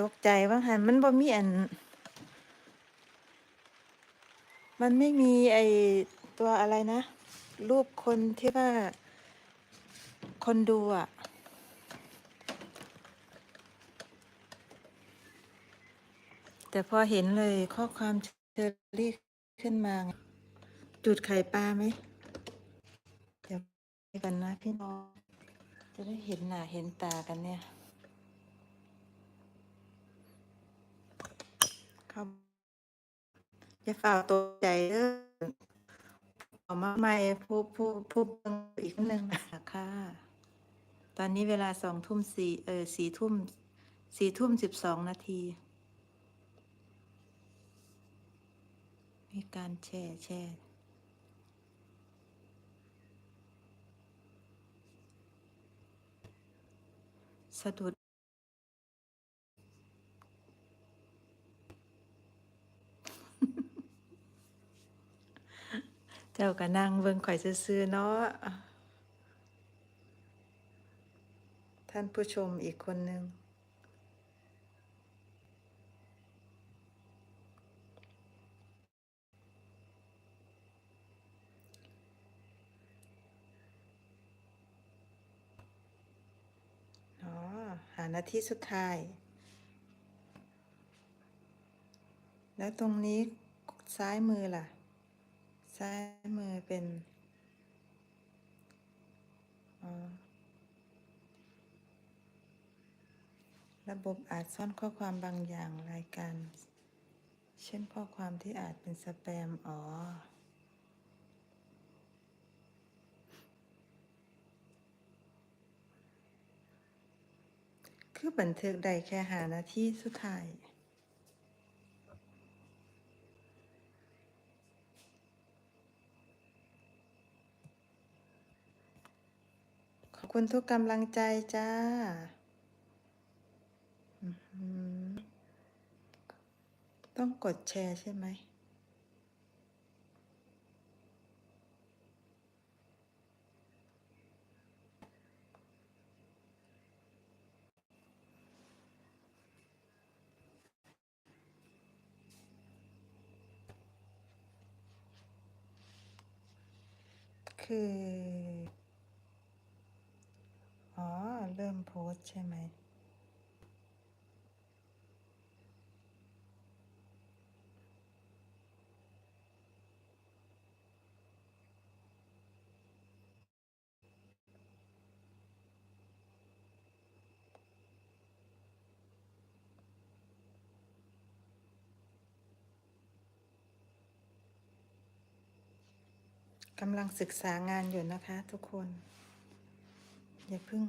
ตกใจว่าหันมันบ่มีอัน มันไม่มีไอตัวอะไรนะ รูปคนที่ว่า คนดูอะ แต่พอเห็นเลยข้อความเชอรี่ขึ้นมา จุดไข่ปลาไหมเดี๋ยวกันนะพี่น้อง จะได้เห็นหน้าเห็นตากันเนี่ย ครับอย่าฝ่าตัวใจเด้อออกมาใหม่ผู้ผู้ผู้เบิ่งอีกนหนึ่งนะคะค่ะตอนนี้เวลาสองทุ่มสี่เออสี่ทุ่มสี่ทุ่มสิบสองนาที มีการแชร์แชร์สะดุด จ้าก็นั่งเบิ่งข่อยซื่อๆเนาะท่านผู้ชมอีกคนหนึ่งอ๋อหานาทีสุดท้าย แล้วตรงนี้ซ้ายมือล่ะ ซ้ายมือเป็นอ๋อระบบอาจซ่อนข้อความบางอย่างรายการ เช่นข้อความที่อาจเป็นสแปม อ๋อ คือบันทึกได้แค่หานาทีสุดท้าย ขอบ คุณทุกกำลังใจจ้าต้องกดแชร์ใช่ไหม คือ เตใช่ไหม กำลังศึกษางานอยู่นะคะทุกคน อย่าเพิ่ง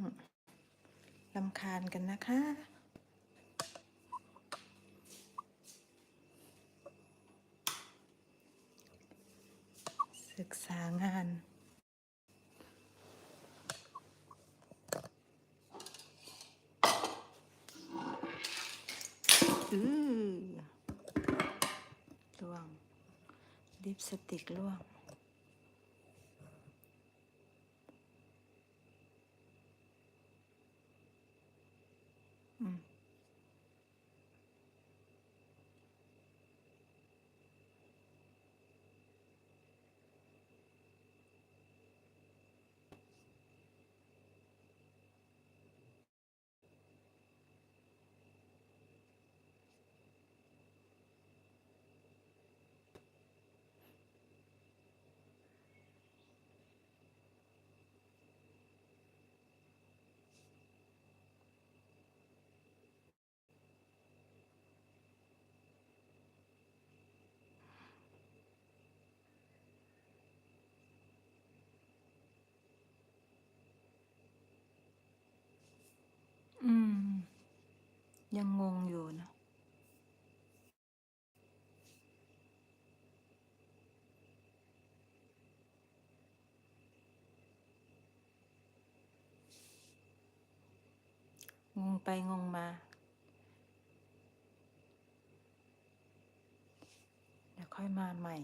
ลำคาญกันนะคะ ศึกษางานอือล่วงลิปสติกล่วง อืม อืม ยังงงอยู่นะ งงไปงงมาเดี๋ยวค่อยมาใหม่